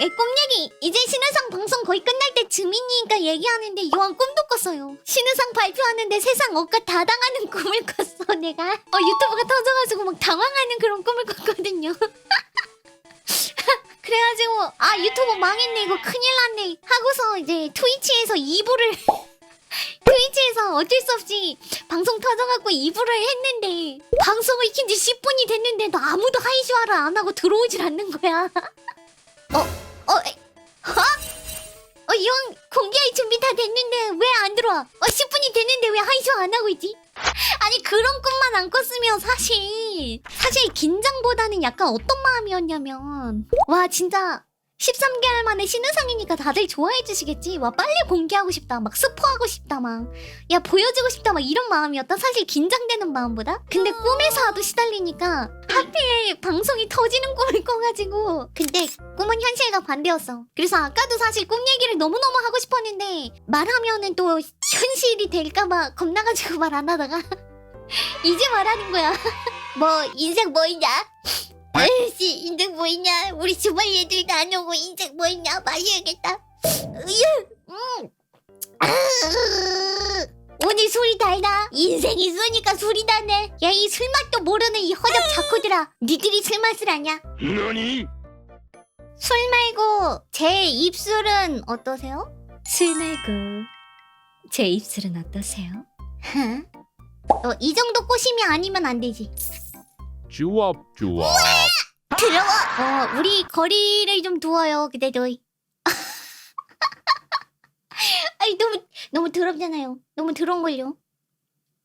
예, 꿈 얘기 이제 신의상 방송 거의 끝날 때 즈민이니까 얘기하는데 요한 꿈도 꿨어요. 신의상 발표하는데 세상 억까 다 당하는 꿈을 꿨어 내가. 어 유튜브가 터져가지고 막 당황하는 그런 꿈을 꿨거든요. 그래가지고 아 유튜브 망했네 이거 큰일 났네. 하고서 이제 트위치에서 2부를 트위치에서 어쩔 수 없이 방송 터져갖고 2부를 했는데 방송을 킨 지 10분이 됐는데도 아무도 하이쇼하를 안 하고 들어오질 않는 거야. 어? 어 이왕 공개할 준비 다 됐는데 왜 안 들어와? 어 10분이 됐는데 왜 하이쇼 안 하고 있지? 아니 그런 꿈만 안 꿨으면 사실 사실 긴장보다는 약간 어떤 마음이었냐면 와 진짜 13개월 만에 신의상이니까 다들 좋아해 주시겠지? 와 빨리 공개하고 싶다 막 스포하고 싶다 막. 야 보여주고 싶다 막 이런 마음이었다. 사실 긴장되는 마음보다. 근데 꿈에서도 시달리니까 하필 방송이 터지는 꿈을 꿔가지고. 근데 꿈은 현실과 반대였어. 그래서 아까도 사실 꿈 얘기를 너무너무 하고 싶었는데 말하면은 또 현실이 될까봐 겁나가지고 말 안 하다가 이제 말하는 거야. 뭐 인생 뭐 있냐? 아이씨 인생 뭐 있냐? 우리 주말 얘들도 안 오고 인생 뭐 있냐? 마셔야겠다. 으유! 음. 아, 오늘 술이 달다. 인생이 쓰니까 술이 다네. 야 이 술맛도 모르는 이 허접 자코들아. 니들이 술맛을 아냐? 何술 말고 제 입술은 어떠세요? 술 말고 제 입술은 어떠세요? 어, 이 정도 꼬심이 아니면 안 되지. 주업 주업. 더러워 어 우리 거리를 좀 두어요 그대도 아니 너무 너무 더럽잖아요. 너무 더러운 걸요